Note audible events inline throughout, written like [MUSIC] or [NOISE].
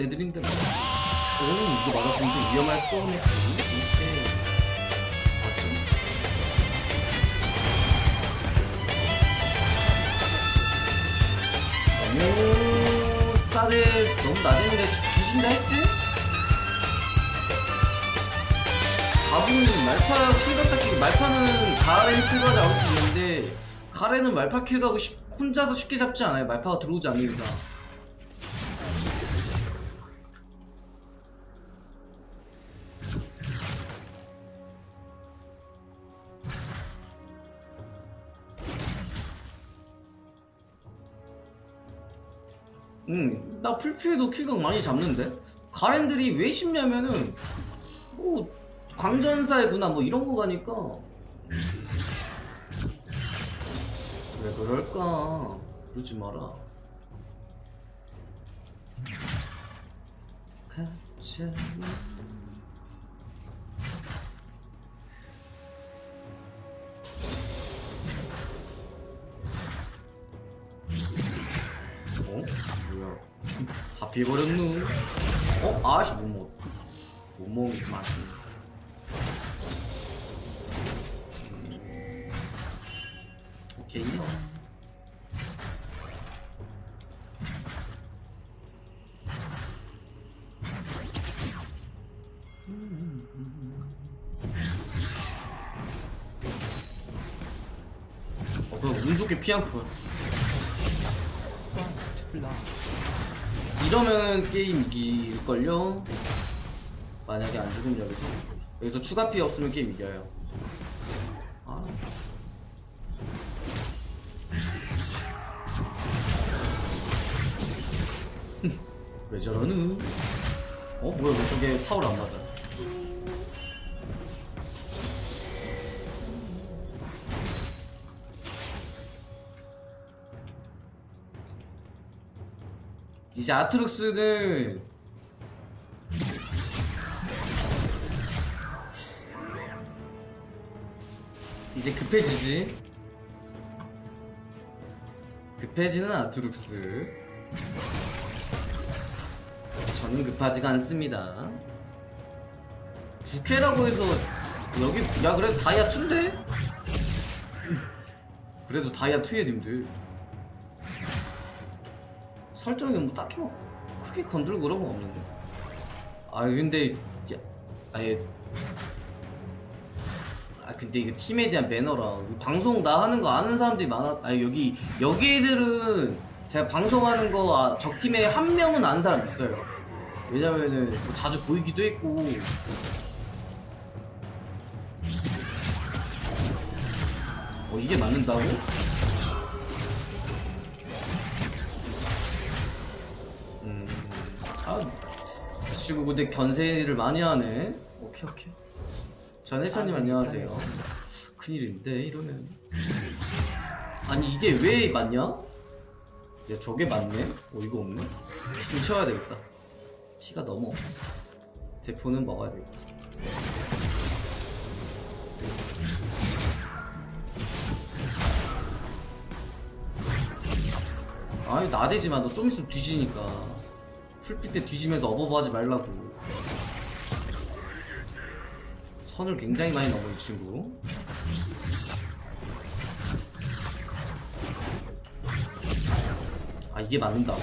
애들인데 뭐. 오 이거 맞았으면 좀 위험할 뻔했어 이렇게 맞죠? 너무 싸대 너무 나대는데 뒤진다 했지? 가부는 말파 킬각 잡기 말파는 가렌 킬각 잡을 수 있는데 가렌은 말파 킬각을 쉽- 혼자서 쉽게 잡지 않아요 말파가 들어오지 않는 이상 응, 나 풀피에도 킬각 많이 잡는데? 가렌들이 왜 쉽냐면은, 뭐, 광전사의 구나 뭐 이런 거 가니까. 왜 그럴까? 그러지 마라. 가자. 다 비버렸누? 어? 아씨 못 먹. 못 맞네. 오케이요. 어, 그럼 운 좋게 피한 거. 이러면 게임 이길걸요? 만약에 안 죽으면 여기서 여기서 추가 피해 없으면 게임 이겨요 아. [LAUGHS] 왜 저러누? 어? 뭐야 왜 저게 타올 안 맞아 이제 아트록스는 이제 급해지지? 급해지는 아트룩스. 저는 급하지가 않습니다. 부캐라고 해서 여기 야 그래도 다이아 2인데? 그래도 다이아 2에 님들 설정이 뭐 딱히 뭐 크게 건들고 그런 건 없는데. 아 근데 야, 아예 아 근데 이거 팀에 대한 매너라. 방송 나 하는 거 아는 사람들이 많아 아 여기 여기 애들은 제가 방송하는 거 아, 적 팀에 한 명은 아는 사람 있어요. 왜냐면은 뭐 자주 보이기도 했고. 어 이게 맞는다고? 아, 미치고 근데 견세를 많이 하네. 오케이 오케이. 전해찬님 안녕하세요. 큰일인데 이러면. 아니 이게 왜 맞냐? 야 저게 맞네? 어이가 없네. 좀 채워야 되겠다. 피가 너무 없어. 대포는 먹어야 되겠다. 아니 나대지 마 너 좀 있으면 뒤지니까 풀빛 때 뒤지면서 어버버 하지 말라고. 선을 굉장히 많이 넘어 이 친구. 아 이게 맞는다고?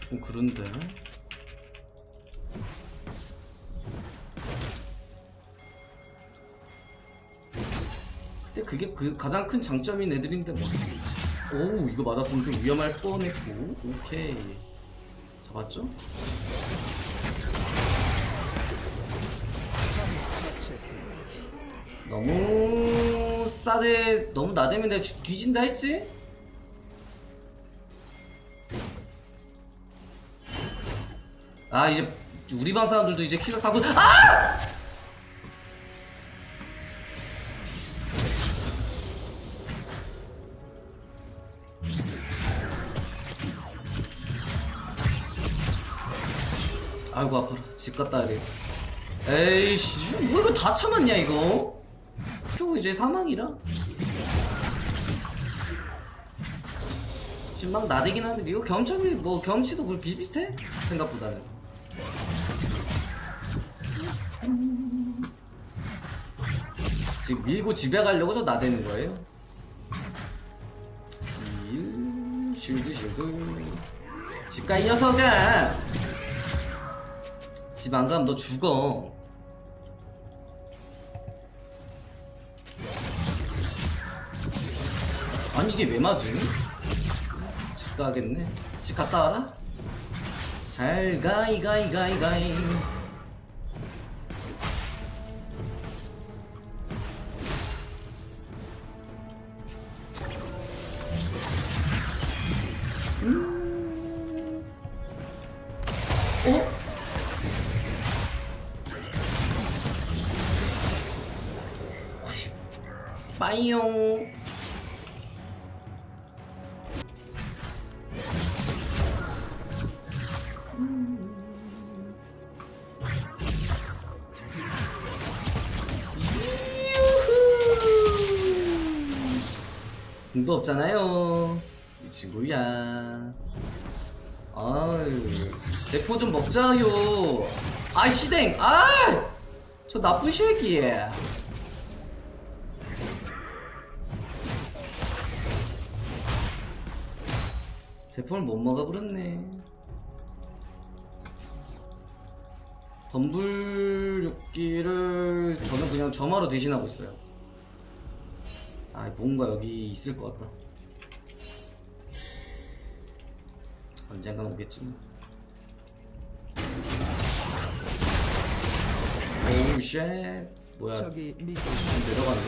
조금 그런데 근데 그게 그 가장 큰 장점인 애들인데 뭐. 오 이거 맞았으면 좀 위험할 뻔했고 오케이 잡았죠? 너무 싸대 너무 나대면 내가 뒤- 뒤진다 했지? 아 이제 우리 반 사람들도 이제 키가 가고 아! 아이고 아파라 집 갔다 와야 돼 에이씨 뭐 이거 다 참았냐 이거? 쭉 이제 사망이라? 지금 막 나대긴 하는데 이거 경험치 뭐 경험치도 그 비슷비슷해? 생각보다는. 지금 밀고 집에 가려고 저 나대는 거예요? 일 쉴드 쉴드. 집가 이 녀석아 집안 가면 너 죽어. 아니 이게 왜 맞음? 집 가겠네. 집 갔다 와라. 잘 가이 가이 가이 가이 빠이용 공도 없잖아요 이 친구야. 아유 대포 좀 먹자요. 아이 시댕 아저 나쁜 새끼 대포를 못 먹어버렸네. 덤불 육기를 저는 그냥 점화로 대신하고 있어요. 아 뭔가 여기 있을 것 같다. 언젠간 오겠지 뭐. 오우 쉣 뭐야. 저기 미좀 내려가네.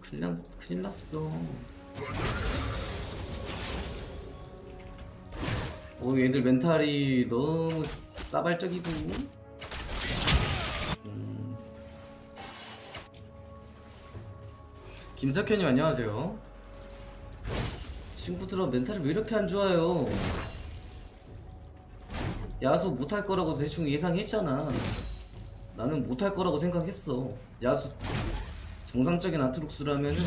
큰일, 났, 큰일 났어 오 얘들 멘탈이 너무 싸발적이고. 음. 김석현님 안녕하세요. 친구들아 멘탈이 왜 이렇게 안 좋아요? 야수 못할 거라고 대충 예상했잖아. 나는 못할 거라고 생각했어. 야수 정상적인 아트록스라면은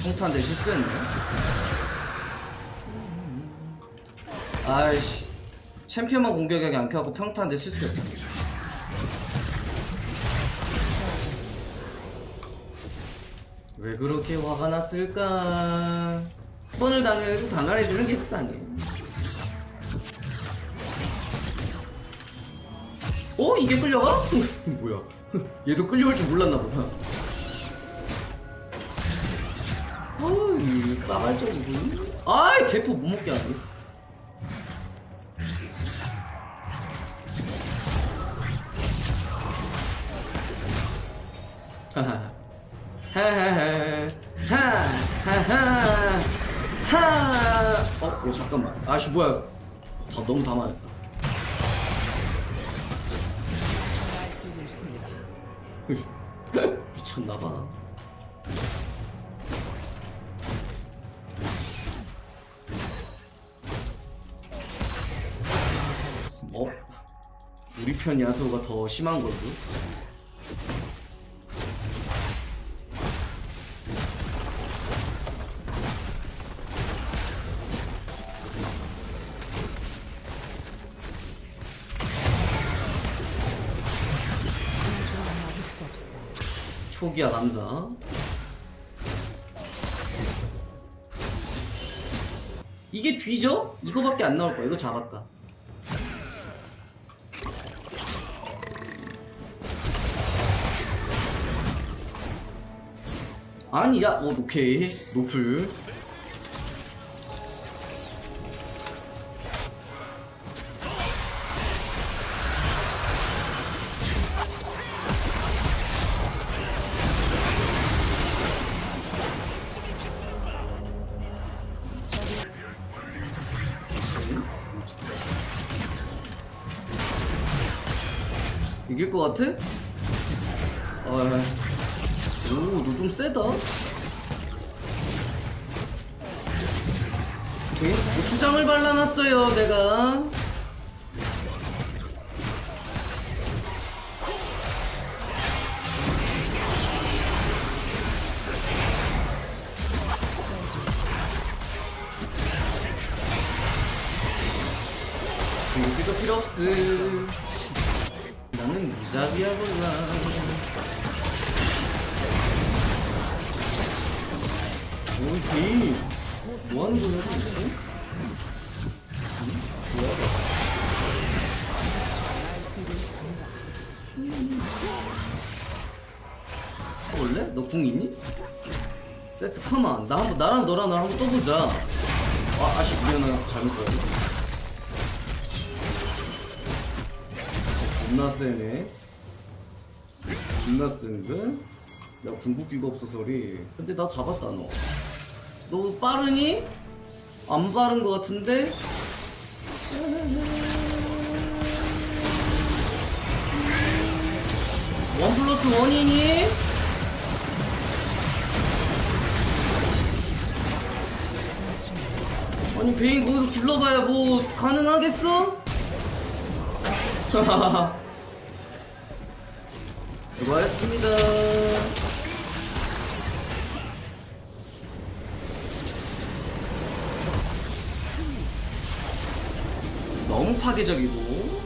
아, 평타인데 실수했네. 아이씨. 챔피언만 공격하게 안 켜갖고 평타인데 실수했어 왜 그렇게 화가 났을까? 한 번을 당해도 당할 애들은 계속 당해. 어? 이게 끌려가? [LAUGHS] 뭐야. [LAUGHS] 얘도 끌려올 줄 몰랐나 보다 어이 까발적이고 아이 대포 못 먹게 하네 하하 하 하하 하 하하 하 하 어? 어 잠깐만 아씨 뭐야 다 너무 다 맞았다 뛰고 [LAUGHS] 있습니다. 미쳤나봐 우리 편 야수가 더 심한 걸로? 초기화 감사 이게 뒤져? 이거밖에 안 나올 거야 이거 잡았다 아니야. 어 오케이. 노플. 이길 것 같아? 어, 오너 좀 세다. 오케이. 뭐 고추장을 발라놨어요 내가. 필요 없음. 나는 무자비하구나 오케이 뭐하는 거야 지금? 어, 원래? 너 궁 있니? 세트 카만 나 한번 나랑 너랑 나랑 한번 떠보자 아 아씨 미안해 잘못 보였어 존나 세네 존나 센데? 야 궁극기가 없어서 리 근데 나 잡았다 너 너 빠르니? 안 빠른 거 같은데? 원 플러스 원이니? 아니 베인 거기서 굴러봐야 뭐 가능하겠어? [LAUGHS] 수고하셨습니다 너무 파괴적이고.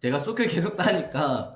내가 소클 계속 따니까